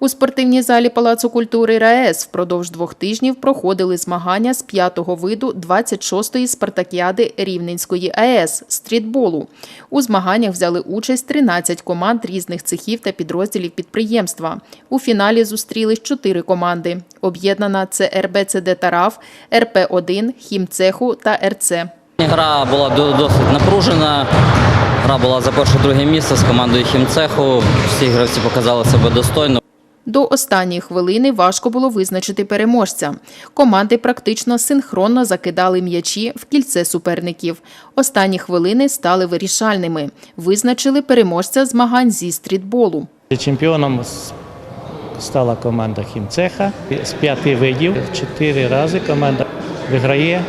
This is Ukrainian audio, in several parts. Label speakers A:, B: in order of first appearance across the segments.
A: У спортивній залі Палацу культури РаЕС впродовж двох тижнів проходили змагання з п'ятого виду 26-ї спартакіади Рівненської АЕС – стрітболу. У змаганнях взяли участь 13 команд різних цехів та підрозділів підприємства. У фіналі зустрілись чотири команди. Об'єднана це РБЦД «Тараф», РП-1, Хімцеху та РЦ.
B: Гра була досить напружена. Гра була за перше-друге місце з командою Хімцеху. Всі гравці показали себе достойно.
A: До останньої хвилини важко було визначити переможця. Команди практично синхронно закидали м'ячі в кільце суперників. Останні хвилини стали вирішальними. Визначили переможця змагань зі стрітболу.
C: Чемпіоном стала команда Хімцеха. З п'яти видів чотири рази команда виграє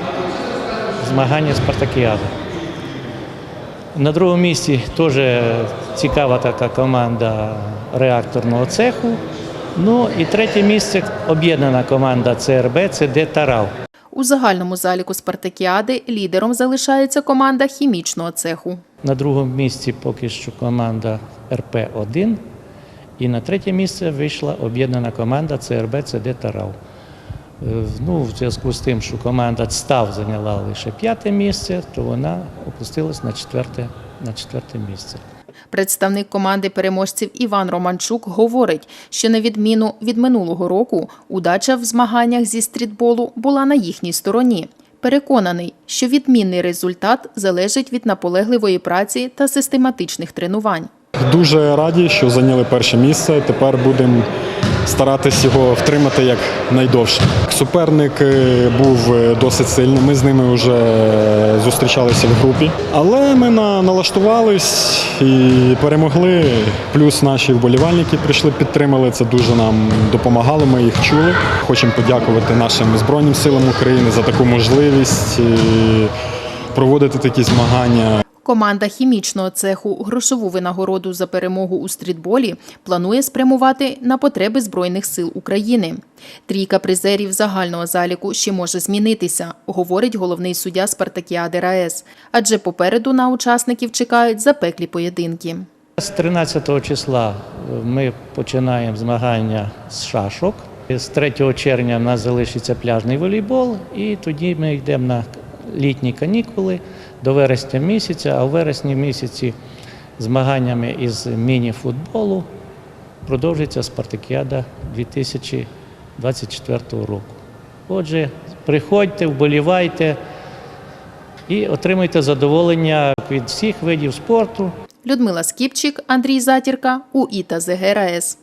C: змагання Спартакіади. На другому місці теж цікава така команда реакторного цеху. Ну і третє місце об'єднана команда ЦРБ ЦД Тарав.
A: У загальному заліку спартакіади лідером залишається команда хімічного цеху.
C: На другому місці поки що команда РП-1. І на третє місце вийшла об'єднана команда ЦРБ ЦД Тарав. Е, Ну, в зв'язку з тим, що команда ЦТАВ зайняла лише п'яте місце, то вона опустилась на четверте, на четверте місце.
A: Представник команди переможців Іван Романчук говорить, що на відміну від минулого року удача в змаганнях зі стрітболу була на їхній стороні. Переконаний, що відмінний результат залежить від наполегливої праці та систематичних тренувань.
D: Дуже раді, що зайняли перше місце. Тепер будемо старатись його втримати як найдовше. Суперник е, був е, досить сильний. Ми з ними вже е, зустрічалися в групі, але ми на, налаштувались і перемогли. Плюс наші вболівальники прийшли, підтримали. Це дуже нам допомагало. Ми їх чули. Хочемо подякувати нашим збройним силам України за таку можливість проводити такі змагання.
A: Команда хімічного цеху грошову винагороду за перемогу у стрітболі планує спрямувати на потреби Збройних сил України. Трійка призерів загального заліку ще може змінитися, говорить головний суддя Спартакіади РаЕС. Адже попереду на учасників чекають запеклі поєдинки.
C: З 13 числа е, ми починаємо змагання з шашок. З 3 червня в нас залишиться пляжний волейбол, і тоді ми йдемо на літні канікули до вересня місяця, а в вересні місяці змаганнями із міні-футболу продовжиться спартакіада 2024 року. Отже, приходьте, вболівайте і отримуйте задоволення від всіх видів спорту.
A: Людмила Скіпчик, Андрій Затірка, УІТА ЗГ РаЕС.